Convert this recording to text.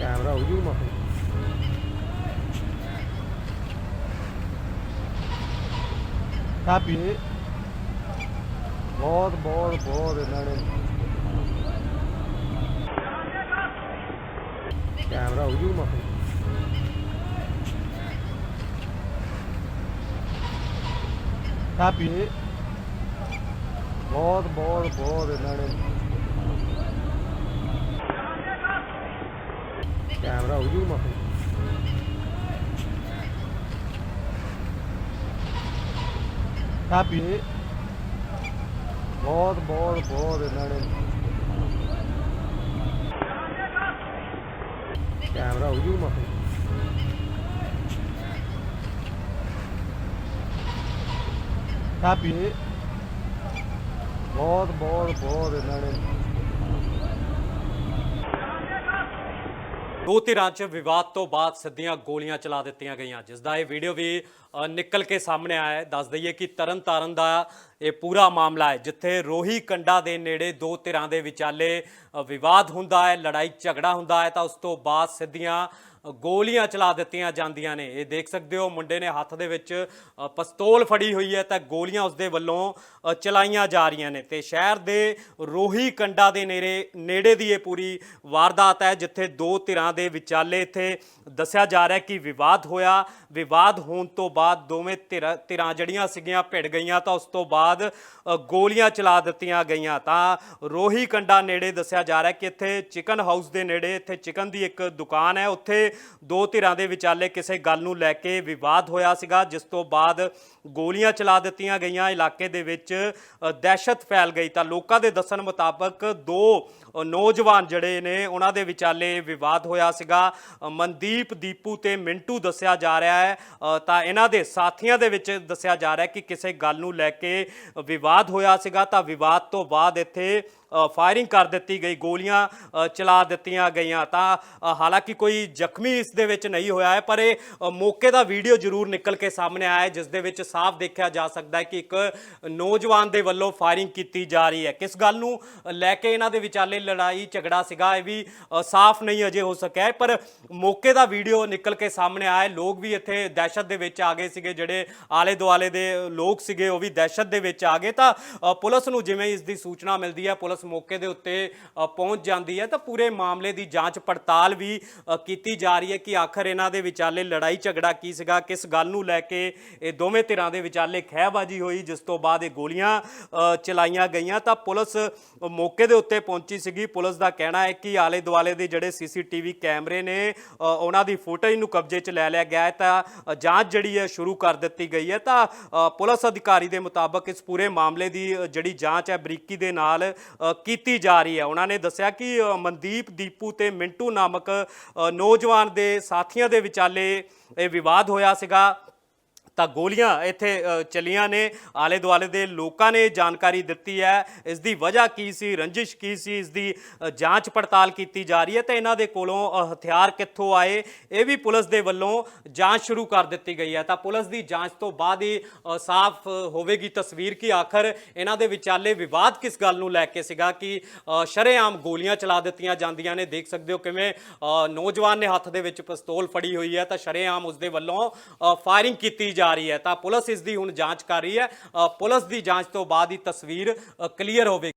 Camera ਹੋ ਜੂ ਮਖੇ copy ਬਹੁਤ ਬਹੁਤ ਬਹੁਤ ਇਹਨਾਂ ਨੇ ਕੈਮਰਾ ਹੋ ਜੂ ਮਖੇ ਕਾਪੀ ਬਹੁਤ ਬਹੁਤ ਬਹੁਤ ਇਹਨਾਂ ਨੇ ਕੈਮਰਾ ਹੋ ਜੂ ਮਖੇ ਕਾਪੀ ਬਹੁਤ ਬਹੁਤ ਬਹੁਤ ਇਹਨਾਂ ਨੇ ਕੈਮਰਾ ਹੋ ਜੂ ਮਖੇ ਕਾਪੀ ਬਹੁਤ ਬਹੁਤ ਬਹੁਤ ਇਹਨਾਂ ਨੇ ਦੋ ਧਿਰਾਂ 'ਚ ਵਿਵਾਦ ਤੋਂ ਬਾਅਦ ਸਿੱਧੀਆਂ ਗੋਲੀਆਂ ਚਲਾ ਦਿੱਤੀਆਂ ਗਈਆਂ ਜਿਸ ਦਾ ਇਹ ਵੀਡੀਓ ਵੀ ਨਿਕਲ ਕੇ ਸਾਹਮਣੇ ਆਇਆ ਹੈ। ਦੱਸ ਦਈਏ ਕਿ ਤਰਨ ਤਾਰਨ ਦਾ ਇਹ ਪੂਰਾ ਮਾਮਲਾ ਹੈ ਜਿੱਥੇ ਰੋਹੀ ਕੰਡਾ ਦੇ ਨੇੜੇ ਦੋ ਧਿਰਾਂ ਦੇ ਵਿਚਾਲੇ ਵਿਵਾਦ ਹੁੰਦਾ ਹੈ ਲੜਾਈ ਝਗੜਾ ਹੁੰਦਾ ਹੈ ਤਾਂ ਉਸ ਤੋਂ ਬਾਅਦ ਸਿੱਧੀਆਂ ਗੋਲੀਆਂ ਚਲਾ ਦਿੱਤੀਆਂ ਜਾਂਦੀਆਂ ਨੇ। ਇਹ ਦੇਖ ਸਕਦੇ ਹੋ ਮੁੰਡੇ ਨੇ ਹੱਥ ਦੇ ਵਿੱਚ ਅ, ਪਿਸਤੌਲ ਫੜੀ ਹੋਈ ਹੈ ਤਾਂ ਗੋਲੀਆਂ ਉਸਦੇ ਵੱਲੋਂ ਚਲਾਈਆਂ ਜਾ ਰਹੀਆਂ ਨੇ। ਤੇ ਸ਼ਹਿਰ ਦੇ ਰੋਹੀ ਕੰਡਾ ਦੇ ਨੇੜੇ ਨੇੜੇ ਦੀ ਇਹ ਪੂਰੀ ਵਾਰਦਾਤ ਹੈ ਜਿੱਥੇ ਦੋ ਧਿਰਾਂ ਦੇ ਵਿਚਾਲੇ ਇੱਥੇ ਦੱਸਿਆ ਜਾ ਰਿਹਾ ਕਿ ਵਿਵਾਦ ਹੋਇਆ। ਵਿਵਾਦ ਹੋਣ ਤੋਂ ਬਾਅਦ ਦੋਵੇਂ ਧਿਰਾਂ ਧਿਰਾਂ ਜਿਹੜੀਆਂ ਸੀਗੀਆਂ ਭਿੜ ਗਈਆਂ ਤਾਂ ਉਸ ਤੋਂ ਬਾਅਦ ਗੋਲੀਆਂ ਚਲਾ ਦਿੱਤੀਆਂ ਗਈਆਂ। ਤਾਂ ਰੋਹੀ ਕੰਡਾ ਨੇੜੇ ਦੱਸਿਆ ਜਾ ਰਿਹਾ ਕਿ ਇੱਥੇ ਚਿਕਨ ਹਾਊਸ ਦੇ ਨੇੜੇ ਇੱਥੇ ਚਿਕਨ ਦੀ ਇੱਕ ਦੁਕਾਨ ਹੈ। ਉੱਥੇ ਦੋ ਧਿਰਾਂ ਦੇ ਵਿਚਾਲੇ ਕਿਸੇ ਗੱਲ ਨੂੰ ਲੈ ਕੇ ਵਿਵਾਦ ਹੋਇਆ ਸੀਗਾ, ਜਿਸ ਤੋਂ ਬਾਅਦ ਗੋਲੀਆਂ ਚਲਾ ਦਿੱਤੀਆਂ ਗਈਆਂ। ਇਲਾਕੇ ਦੇ ਵਿੱਚ ਦਹਿਸ਼ਤ ਫੈਲ ਗਈ। ਤਾਂ ਲੋਕਾਂ ਦੇ ਦੱਸਣ ਮੁਤਾਬਕ ਦੋ ਨੌਜਵਾਨ ਜਿਹੜੇ ਨੇ, ਉਹਨਾਂ ਦੇ ਵਿਚਾਲੇ ਵਿਵਾਦ ਹੋਇਆ ਸੀਗਾ। ਮਨਦੀਪ ਦੀਪੂ ਤੇ ਮਿੰਟੂ ਦੱਸਿਆ ਜਾ ਰਿਹਾ ਹੈ। ਤਾਂ ਇਹਨਾਂ ਦੇ ਸਾਥੀਆਂ ਦੇ ਵਿੱਚ ਦੱਸਿਆ ਜਾ ਰਿਹਾ ਕਿ ਕਿਸੇ ਗੱਲ ਨੂੰ ਲੈ ਕੇ ਵਿਵਾਦ ਹੋਇਆ ਸੀਗਾ ਤਾਂ ਵਿਵਾਦ ਤੋਂ ਬਾਅਦ ਇੱਥੇ ਫਾਇਰਿੰਗ ਕਰ ਦਿੱਤੀ ਗਈ, ਗੋਲੀਆਂ ਚਲਾ ਦਿੱਤੀਆਂ ਗਈਆਂ। ਤਾਂ ਹਾਲਾਂਕਿ ਕੋਈ ਜ਼ਖਮੀ ਇਸ ਦੇ ਵਿੱਚ ਨਹੀਂ ਹੋਇਆ ਹੈ, ਪਰ ਇਹ ਮੌਕੇ ਦਾ ਵੀਡੀਓ ਜ਼ਰੂਰ ਨਿਕਲ ਕੇ ਸਾਹਮਣੇ ਆਇਆ ਹੈ, ਜਿਸ ਦੇ ਵਿੱਚ ਸਾਫ਼ ਦੇਖਿਆ ਜਾ ਸਕਦਾ ਹੈ ਕਿ ਇੱਕ ਨੌਜਵਾਨ ਦੇ ਵੱਲੋਂ ਫਾਇਰਿੰਗ ਕੀਤੀ ਜਾ ਰਹੀ ਹੈ। ਕਿਸ ਗੱਲ ਨੂੰ ਲੈ ਕੇ ਇਹਨਾਂ ਦੇ ਵਿਚਾਲੇ ਲੜਾਈ, ਝਗੜਾ ਸੀਗਾ, ਇਹ ਵੀ ਸਾਫ਼ ਨਹੀਂ ਅਜੇ ਹੋ ਸਕਿਆ ਹੈ, ਪਰ ਮੌਕੇ ਦਾ ਵੀਡੀਓ ਨਿਕਲ ਕੇ ਸਾਹਮਣੇ ਆਇਆ ਲੋਕ ਵੀ ਇੱਥੇ ਦਹਿਸ਼ਤ ਦੇ ਵਿੱਚ ਆ ਗਏ ਸੀਗੇ, ਜਿਹੜੇ ਆਲੇ ਦੁਆਲੇ ਦੇ ਲੋਕ ਸੀਗੇ, ਉਹ ਵੀ ਦਹਿਸ਼ਤ ਦੇ ਵਿੱਚ ਆ ਗਏ। ਤਾਂ ਪੁਲਿਸ ਨੂੰ ਜਿਵੇਂ ਇਸ ਦੀ ਸੂਚਨਾ ਮਿਲਦੀ ਹੈ, ਪੁਲਿਸ ਮੌਕੇ ਦੇ ਉੱਤੇ ਅ, ਪਹੁੰਚ ਜਾਂਦੀ ਹੈ। ਤਾਂ ਪੂਰੇ ਮਾਮਲੇ ਦੀ ਜਾਂਚ ਪੜਤਾਲ ਵੀ ਅ, ਕੀਤੀ ਜਾ ਰਹੀ ਹੈ ਕਿ ਆਖਰ ਇਹਨਾਂ ਦੇ ਵਿਚਾਲੇ ਲੜਾਈ ਝਗੜਾ ਕੀ ਸੀਗਾ ਕਿਸ ਗੱਲ ਨੂੰ ਲੈ ਕੇ ਇਹ ਦੋਵੇਂ ਧਿਰਾਂ ਦੇ ਵਿਚਾਲੇ ਖਹਿਬਾਜੀ ਹੋਈ ਜਿਸ ਤੋਂ ਬਾਅਦ ਇਹ ਗੋਲੀਆਂ ਅ, ਚਲਾਈਆਂ ਗਈਆਂ। ਤਾਂ ਪੁਲਿਸ ਮੌਕੇ ਦੇ ਉੱਤੇ ਪਹੁੰਚੀ ਸੀਗੀ। ਪੁਲਿਸ ਦਾ ਕਹਿਣਾ ਹੈ ਕਿ ਆਲੇ ਦੁਆਲੇ ਦੇ ਜਿਹੜੇ ਸੀਸੀਟੀਵੀ ਕੈਮਰੇ ਨੇ ਅ, ਉਹਨਾਂ ਦੀ ਫੁਟੇਜ ਨੂੰ ਕਬਜ਼ੇ 'ਚ ਲੈ ਲਿਆ ਗਿਆ ਹੈ। ਤਾਂ ਅ, ਜਾਂਚ ਜਿਹੜੀ ਹੈ ਸ਼ੁਰੂ ਕਰ ਦਿੱਤੀ ਗਈ ਹੈ। ਤਾਂ ਅ, ਪੁਲਿਸ ਅਧਿਕਾਰੀ ਦੇ ਮੁਤਾਬਕ ਇਸ ਪੂਰੇ ਮਾਮਲੇ ਦੀ ਅ, ਜਿਹੜੀ ਜਾਂਚ ਹੈ ਬਰੀਕੀ ਦੇ ਨਾਲ ਅ, ਕੀਤੀ ਜਾ ਰਹੀ ਹੈ। ਉਹਨਾਂ ਨੇ ਦੱਸਿਆ ਕਿ ਮਨਦੀਪ ਦੀਪੂ ਤੇ ਮਿੰਟੂ ਨਾਮਕ ਨੌਜਵਾਨ ਦੇ ਸਾਥੀਆਂ ਦੇ ਵਿਚਾਲੇ ਇਹ ਵਿਵਾਦ ਹੋਇਆ ਸੀਗਾ। ਤਾਂ ਗੋਲੀਆਂ ਇੱਥੇ ਅ, ਚੱਲੀਆਂ ਨੇ। ਆਲੇ ਦੁਆਲੇ ਦੇ ਲੋਕਾਂ ਨੇ ਜਾਣਕਾਰੀ ਦਿੱਤੀ ਹੈ। ਇਸ ਦੀ ਵਜ੍ਹਾ ਕੀ ਸੀ ਰੰਜਿਸ਼ ਕੀ ਸੀ ਇਸ ਦੀ ਜਾਂਚ ਪੜਤਾਲ ਕੀਤੀ ਜਾ ਰਹੀ ਹੈ। ਤੇ ਇਹਨਾਂ ਦੇ ਕੋਲੋਂ ਹਥਿਆਰ ਕਿੱਥੋਂ ਆਏ ਇਹ ਵੀ ਪੁਲਿਸ ਦੇ ਵੱਲੋਂ ਜਾਂਚ ਸ਼ੁਰੂ ਕਰ ਦਿੱਤੀ ਗਈ ਹੈ। ਤਾਂ ਪੁਲਿਸ ਦੀ ਜਾਂਚ ਤੋਂ ਬਾਅਦ ਹੀ ਸਾਫ਼ ਹੋਵੇਗੀ ਤਸਵੀਰ ਕਿ ਆਖਰ ਇਹਨਾਂ ਦੇ ਵਿਚਾਲੇ ਵਿਵਾਦ ਕਿਸ ਗੱਲ ਨੂੰ ਲੈ ਕੇ ਸੀਗਾ ਕਿ ਸ਼ਰੇਆਮ ਗੋਲੀਆਂ ਚਲਾ ਦਿੱਤੀਆਂ ਜਾਂਦੀਆਂ ਨੇ। ਦੇਖ ਸਕਦੇ ਹੋ ਕਿਵੇਂ ਨੌਜਵਾਨ ਨੇ ਹੱਥ ਦੇ ਵਿੱਚ ਪਿਸਤੌਲ ਫੜੀ ਹੋਈ ਹੈ। ਤਾਂ ਸ਼ਰੇਆਮ ਉਸ ਦੇ ਵੱਲੋਂ ਫਾਇਰਿੰਗ ਕੀਤੀ ਜਾ ਰਹੀ ਹੈ ਤਾਂ ਪੁਲਿਸ ਇਸ ਦੀ ਹੁਣ ਜਾਂਚ ਕਰ ਰਹੀ ਹੈ। ਪੁਲਿਸ ਦੀ ਜਾਂਚ ਤੋਂ ਬਾਅਦ ਹੀ ਤਸਵੀਰ ਕਲੀਅਰ ਹੋਵੇਗੀ।